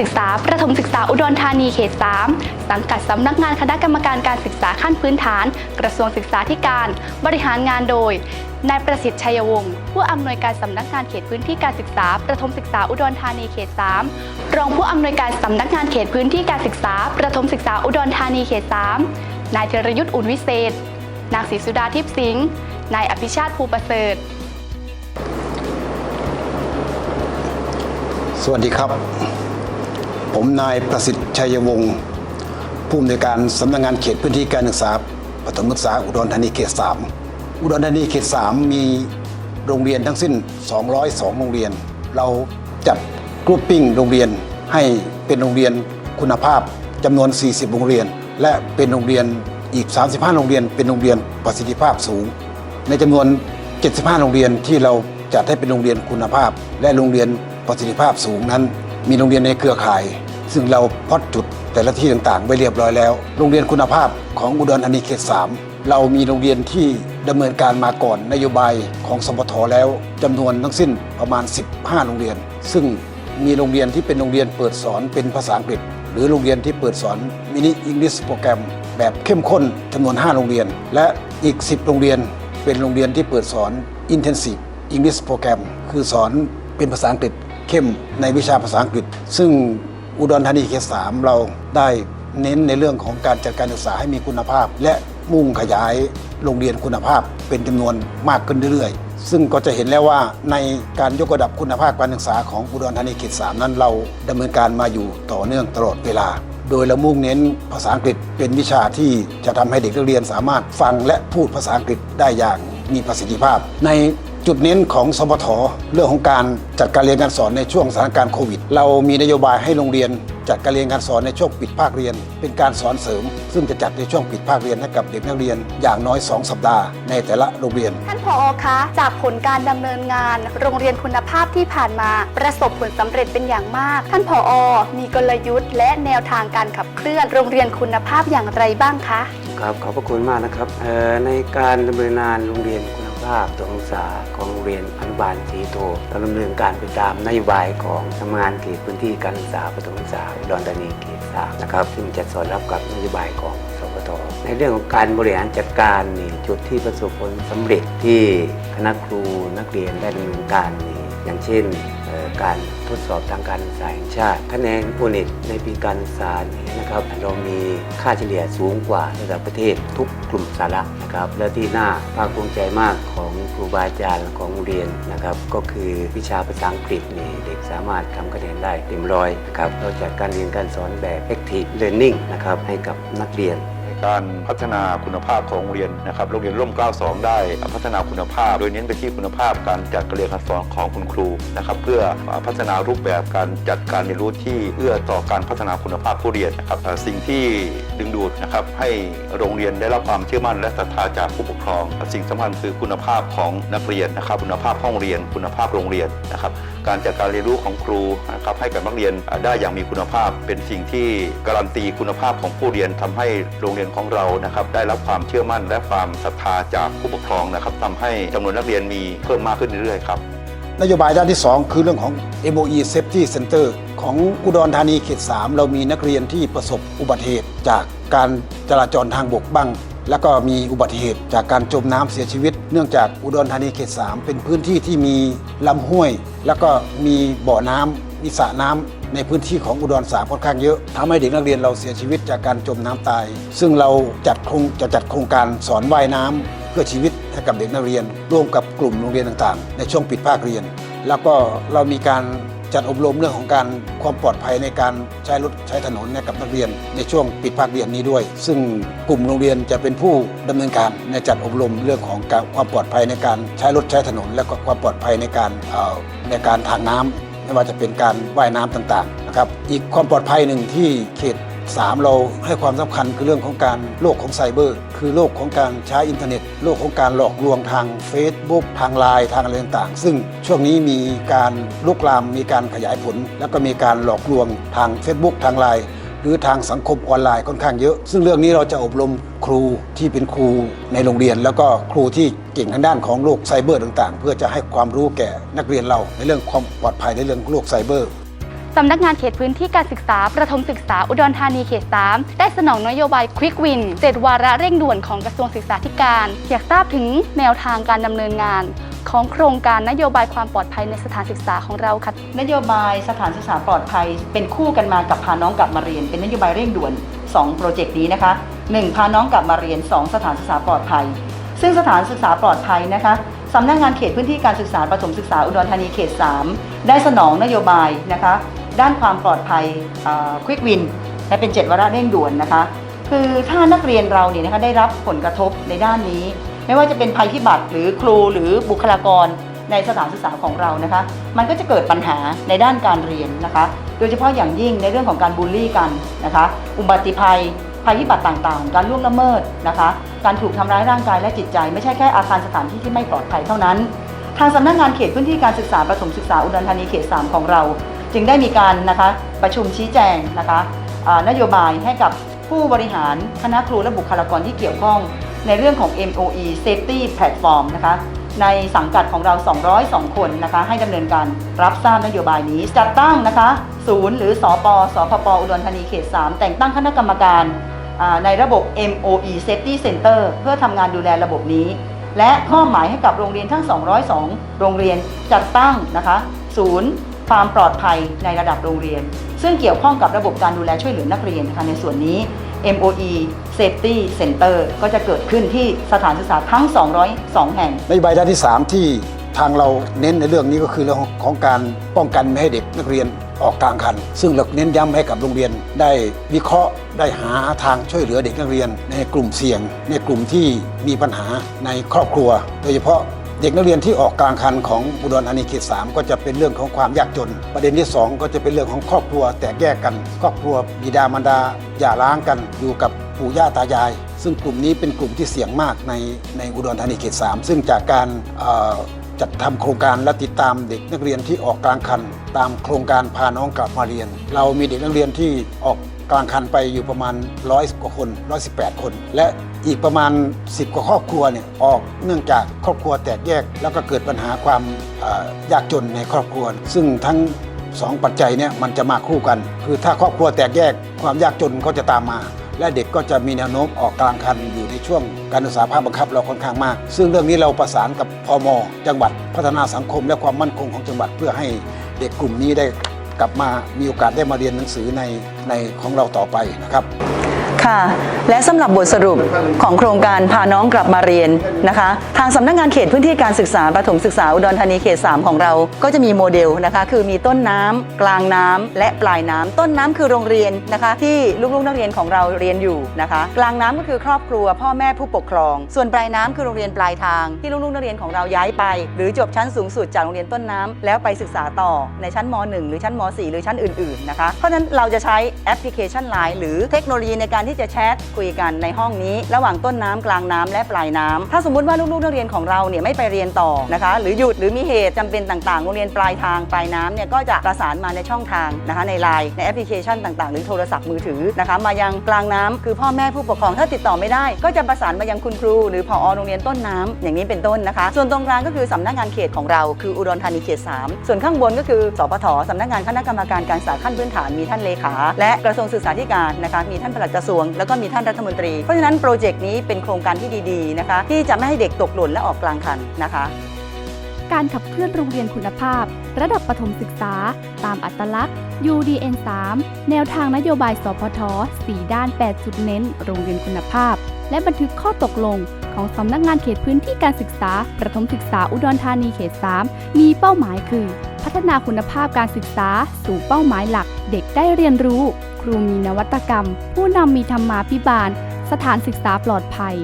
ศึกษาประถมศึกษาอุดรธานีเขต 3 สังกัดสำนักงานคณะกรรมการการศึกษาขั้นพื้นฐาน กระทรวงศึกษาธิการ บริหารงานโดยนายประสิทธิ์ชัยวงศ์ผู้อำนวยการสำนักงานเขตพื้นที่การศึกษา ประถมศึกษาอุดรธานีเขต 3 รองผู้อำนวยการสำนักงานเขตพื้นที่การศึกษา ประถมศึกษาอุดรธานีเขต 3 นายธีรยุทธ์อุ่นวิเศษ นางศรีสุดาทิพย์สิงห์นายอภิชาติภูประเสริฐ สวัสดีครับ ผมนายประสิทธิ์ชัยวงศ์ผู้อำนวยการสำนักงานเขตพื้นที่การศึกษาปฐมศึกษาอุดรธานีเขต 3 อุดรธานีเขต 3 มีโรงเรียนทั้งสิ้น 202 โรงเรียน เราจัดกรุ๊ปปิ้งโรงเรียนให้เป็นโรงเรียนคุณภาพจำนวน 40 โรงเรียน และเป็นโรงเรียนอีก 35 โรงเรียน เป็นโรงเรียนประสิทธิภาพสูง ในจำนวน 75 โรงเรียนที่เราจัดให้เป็นโรงเรียนคุณภาพ และโรงเรียนประสิทธิภาพสูงนั้น มีโรงเรียนในเครือข่าย ซึ่งเราพอดจุดแต่ละที่ต่างๆไว้เรียบร้อยแล้ว โรงเรียนคุณภาพของอุดรธานีเขต 3 เรามีโรงเรียนที่ดำเนินการมาก่อนนโยบายของสปทแล้วจำนวนทั้งสิ้นประมาณ 15 โรงเรียน ซึ่งมีโรงเรียนที่เป็นโรงเรียนเปิดสอนเป็นภาษาอังกฤษ หรือโรงเรียนที่เปิดสอนมินิอังกฤษโปรแกรม แบบเข้มข้นจำนวน 5 โรงเรียน และอีก 10 โรงเรียน เป็นโรงเรียนที่เปิดสอน Intensive English Program คือสอนเป็นภาษาอังกฤษ เข้มในวิชาภาษาอังกฤษ ซึ่งอุดรธานีเขตสามเราได้เน้นในเรื่องของการจัดการศึกษาให้มีคุณภาพ และมุ่งขยายโรงเรียนคุณภาพเป็นจำนวนมากขึ้นเรื่อยๆ ซึ่งก็จะเห็นแล้วว่าในการยกระดับคุณภาพการศึกษาของอุดรธานีเขตสามนั้นเราดำเนินการมาอยู่ต่อเนื่องตลอดเวลา โดยเรามุ่งเน้นภาษาอังกฤษเป็นวิชาที่จะทำให้เด็กนักเรียนสามารถฟังและพูดภาษาอังกฤษได้อย่างมีประสิทธิภาพ ใน จุดเน้นของสปทเรื่องของการจัดการเรียนการสอนในช่วงสถานการณ์โควิด เรามีนโยบายให้โรงเรียน จัดการเรียนการสอนในช่วงปิดภาคเรียน เป็นการสอนเสริม ซึ่งจะจัดในช่วงปิดภาคเรียนให้กับเด็กนักเรียนอย่างน้อย 2 สัปดาห์ในแต่ละโรงเรียน ท่านผอคะ จากผลการดำเนินงาน โรงเรียนคุณภาพที่ผ่านมา ประสบผลสำเร็จเป็นอย่างมาก ท่านผอ มีกลยุทธ์ และแนวทางการขับเคลื่อน โรงเรียนคุณภาพอย่างไรบ้างคะครับขอบพระคุณมากนะครับเอ่อในการดำเนินงานโรงเรียนคุณภาพตัวศึกษาของโรงเรียนอนุบาลสีโทดำเนินการไปตามนโยบายของสำนักงานเขตพื้นที่การศึกษาประถมศึกษาดอนตานีเขตสามนะครับซึ่งจะสอดรับกับนโยบายของสพทในเรื่องของการบริหารจัดการนี่จุดที่ประสบผลสำเร็จที่คณะครูนักเรียนได้ดำเนินการนี่อย่างเช่น การทดสอบทางการศึกษาแห่งชาติคะแนนโอเน็ตในปีการศึกษานี้นะครับเรามีค่าเฉลี่ยสูงกว่าระดับประเทศทุกกลุ่มสาระนะครับและที่น่าภาคภูมิใจมากของครูบาอาจารย์ของโรงเรียนนะครับก็คือวิชาภาษาอังกฤษนี่เด็กสามารถทำคะแนนได้เต็มร้อยนะครับเราจัดการเรียนการสอนแบบ active learning นะครับให้กับนักเรียน การพัฒนาคุณภาพของโรงเรียนนะครับโรงเรียนร่มเกล้า2ได้พัฒนาคุณภาพ โดยเน้นไปที่คุณภาพการจัดการเรียนการสอนของคุณครูนะครับเพื่อพัฒนารูปแบบการจัดการเรียนรู้ที่เอื้อต่อการพัฒนาคุณภาพผู้เรียนนะครับสิ่งที่ดึงดูดนะครับให้โรงเรียนได้รับความเชื่อมั่นและศรัทธาจากผู้ปกครอง สิ่งสำคัญคือคุณภาพของนักเรียนนะครับ คุณภาพห้องเรียน คุณภาพโรงเรียนนะครับการจัดการเรียนรู้ของครูนะครับให้กับนักเรียนได้อย่างมีคุณภาพ เป็นสิ่งที่การันตีคุณภาพของผู้เรียนทำให้โรงเรียนของเรานะครับได้รับความเชื่อมั่น และความศรัทธาจากผู้ปกครองนะครับทำให้จำนวนนักเรียนมีเพิ่มมากขึ้นเรื่อยๆครับนโยบายด้านที่ 2 คือเรื่องของ MOE Safety Center ของอุดรธานีเขต 3 เรามีนักเรียนที่ประสบอุบัติเหตุจากการจราจรทางบกบ้าง แล้วก็มีอุบัติเหตุจากการจมน้ำเสียชีวิต เนื่องจากอุดรธานีเขต 3 เป็นพื้นที่ที่มีลำห้วย แล้วก็มีบ่อน้ำมีสระน้ำในพื้นที่ของอุดรสามค่อนข้างเยอะทำให้เด็กนักเรียนเราเสียชีวิตจากการจมน้ำตาย ซึ่งเราจัดคงจะจัดโครงการสอนว่ายน้ำเพื่อชีวิตให้กับเด็กนักเรียน ร่วมกับกลุ่มโรงเรียนต่างๆ ในช่วงปิดภาคเรียน แล้วก็เรามีการ จัดอบรมเรื่องของการความปลอดภัยในการใช้รถใช้ถนนกับนักเรียนในช่วงปิดภาคเรียนนี้ด้วย ซึ่งกลุ่มโรงเรียนจะเป็นผู้ดำเนินการในจัดอบรมเรื่องของการความปลอดภัยในการใช้รถใช้ถนน และก็ความปลอดภัยในการเอ่อในการทางน้ำไม่ว่าจะเป็นการว่ายน้ำต่างๆนะครับอีกความปลอดภัยหนึ่งที่เขต สามเราให้ความสำคัญคือเรื่องของการโลกของไซเบอร์ คือโลกของการใช้อินเทอร์เน็ต โลกของการหลอกลวงทาง Facebook ทางไลน์ทางอะไรต่างๆ ซึ่งช่วงนี้มีการลุกลามมีการขยายผล แล้วก็มีการหลอกลวงทาง Facebook ทางไลน์หรือทางสังคมออนไลน์ค่อนข้างเยอะ ซึ่งเรื่องนี้เราจะอบรมครูที่เป็นครูในโรงเรียน แล้วก็ครูที่เก่งทางด้านของโลกไซเบอร์ต่างๆ เพื่อจะให้ความรู้แก่นักเรียนเราในเรื่องความปลอดภัยในเรื่องโลกไซเบอร์ สำนักงานเขตพื้นที่การศึกษา ประถมศึกษาอุดรธานีเขต 3 ได้สนองนโยบาย Quick Win 7วาระเร่งด่วนของกระทรวงศึกษาธิการ อยากทราบถึงแนวทางการดำเนินงาน ของโครงการนโยบายความปลอดภัยในสถานศึกษาของเราค่ะนโยบายสถานศึกษาปลอดภัย เป็นคู่กันมากับพาน้องกลับมาเรียน เป็นนโยบายเร่งด่วน2โปรเจกต์นี้นะคะ 1. พาน้องกลับมาเรียน 2 สถานศึกษาปลอดภัย ซึ่งสถานศึกษาปลอดภัยนะคะสำนักงานเขตพื้นที่การศึกษาประถมศึกษาอุดรธานีเขต 3 ได้สนองนโยบายนะคะ ด้านความปลอดภัยควิกวินและเป็น 7 วาระเร่งด่วนนะคะ คือถ้านักเรียนเราเนี่ยนะคะได้รับผลกระทบในด้านนี้ ไม่ว่าจะเป็นภัยพิบัติหรือครูหรือบุคลากรในสถานศึกษาของเรานะคะ มันก็จะเกิดปัญหาในด้านการเรียนนะคะ โดยเฉพาะอย่างยิ่งในเรื่องของการบูลลี่กันนะคะ อุบัติภัย ภัยพิบัติต่างๆ การล่วงละเมิดนะคะ การถูกทำร้ายร่างกายและจิตใจ ไม่ใช่แค่อาคารสถานที่ที่ไม่ปลอดภัยเท่านั้น ทางสำนักงานเขตพื้นที่การศึกษาประถมศึกษาอุดรธานีเขต 3 ของเรา จึงได้มีการนะคะประชุมชี้แจงนะคะนโยบายให้กับผู้บริหารคณะครูและบุคลากรที่เกี่ยวข้อง ในเรื่องของ MOE Safety Platform นะคะในสังกัดของเรา 202 คนนะคะให้ดำเนินการรับทราบนโยบายนี้จัดตั้งนะคะศูนย์หรือสอปสพปอุดรธานีเขต 3 แต่งตั้งคณะกรรมการในระบบ MOE Safety Center เพื่อทำงานดูแลระบบนี้ และข้อหมายให้กับโรงเรียนทั้ง 202 โรงเรียนจัดตั้งนะคะศูนย์ ความปลอดภัยในระดับโรงเรียน ซึ่งเกี่ยวข้องกับระบบการดูแลช่วยเหลือนักเรียนนะคะในส่วนนี้ MOE Safety Center ก็จะเกิดขึ้นที่สถานศึกษาทั้ง 202 แห่ง นโยบายด้านที่ 3 ที่ทางเราเน้นในเรื่องนี้ก็คือเรื่องของการป้องกันไม่ให้เด็กนักเรียนออกกลางคัน ซึ่งเราเน้นย้ำให้กับโรงเรียน ได้วิเคราะห์ได้หาทางช่วยเหลือเด็กนักเรียน ในกลุ่มเสี่ยง ในกลุ่มที่มีปัญหาในครอบครัว โดยเฉพาะ เด็กนักเรียนที่ออกกลางคันของอุดรธานีเขต3ก็จะเป็นเรื่องของความยากจน ประเด็นที่ 2 ก็จะเป็นเรื่องของครอบครัว แตกแยกกัน ครอบครัวบิดามารดาหย่าร้างกันอยู่กับปู่ย่าตายาย ซึ่งกลุ่มนี้เป็นกลุ่มที่เสี่ยงมากในในอุดรธานีเขต3ซึ่งจากการจัดทำโครงการและติดตามเด็กนักเรียนที่ออกกลางคัน ตามโครงการพาน้องกลับมาเรียน เรามีเด็กนักเรียนที่ออก กลางคันไปอยู่ประมาณร้อยกว่าคน118คน และอีกประมาณ 10 กว่าครอบครัวเนี่ยออกเนื่องจากครอบครัวแตกแยก แล้วก็เกิดปัญหาความยากจนในครอบครัว ซึ่งทั้งสองปัจจัยเนี่ยมันจะมาคู่กัน คือถ้าครอบครัวแตกแยกความยากจนก็จะตามมา และเด็กก็จะมีแนวโน้มออกกลางคันอยู่ในช่วงการศึกษาภาคบังคับเราค่อนข้างมาก ซึ่งเรื่องนี้เราประสานกับพมจังหวัดพัฒนาสังคมและความมั่นคงของจังหวัดเพื่อให้เด็กกลุ่มนี้ได้ กลับมามีโอกาสได้มาเรียนหนังสือในในของเราต่อไปนะครับ ค่ะ และสำหรับบทสรุปของโครงการพาน้องกลับมาเรียนนะคะ ทางสำนักงานเขตพื้นที่การศึกษาประถมศึกษาอุดรธานีเขต 3 ของเรา ก็จะมีโมเดลนะคะ คือมีต้นน้ำกลางน้ำและปลายน้ำต้นน้ำคือโรงเรียนนะคะ ที่ลูกๆนักเรียนของเราเรียนอยู่นะคะ กลางน้ำก็คือครอบครัว พ่อแม่ผู้ปกครอง ส่วนปลายน้ำคือโรงเรียนปลายทาง ที่ลูกๆนักเรียนของเราย้ายไป หรือจบชั้นสูงสุดจากโรงเรียนต้นน้ำแล้วไปศึกษาต่อในชั้นม .1 หรือชั้นม .4 หรือชั้นอื่นๆนะคะเพราะฉะนั้นเราจะใช้แอปพลิเคชัน Line หรือเทคโนโลยีในการที่จะแชทคุยกันในห้องนี้ ระหว่างต้นน้ำกลางน้ำและปลายน้ำถ้าสมมุติว่าลูกๆนักเรียนของเราเนี่ยไม่ไปเรียนต่อนะคะ หรือหยุดหรือมีเหตุจำเป็นต่างๆโรงเรียนปลายทางปลายน้ำเนี่ยก็จะประสานมาในช่องทางนะคะในไลน์ในแอปพลิเคชันต่างๆ หรือโทรศัพท์มือถือนะคะ มายังกลางน้ำคือพ่อแม่ผู้ปกครองถ้าติดต่อไม่ได้ ก็จะประสานมายังคุณครู หรือผอโรงเรียนต้นน้ำอย่างนี้เป็นต้นนะคะ ส่วนตรงกลางก็คือสำนักงานเขตของเราคืออุดรธานีเขต 3 ส่วนข้างบนก็คือสปทสำนักงานคณะกรรมการการศึกษาขั้นพื้นฐานมีท่านเลขา และกระทรวงศึกษาธิการนะคะมีท่านปลัดกระทรวงแล้วก็มีท่านรัฐมนตรี เพราะฉะนั้นโปรเจกต์นี้เป็นโครงการที่ดีๆนะคะ ที่จะไม่ให้เด็กตกหล่นและออกกลางคันนะคะ การขับเคลื่อนโรงเรียนคุณภาพ ระดับประถมศึกษา ตามอัตลักษณ์ UDN 3แนวทางนโยบายสพท4ด้าน 8 จุดเน้น โรงเรียนคุณภาพ และบันทึกข้อตกลงของสำนักงานเขตพื้นที่การศึกษา ประถมศึกษาอุดรธานีเขต 3 มีเป้าหมายคือ พัฒนาคุณภาพการศึกษาสู่เป้าหมายหลัก เด็กได้เรียนรู้ ครูมีนวัตกรรม ผู้นำมีธรรมาภิบาล สถานศึกษาปลอดภัย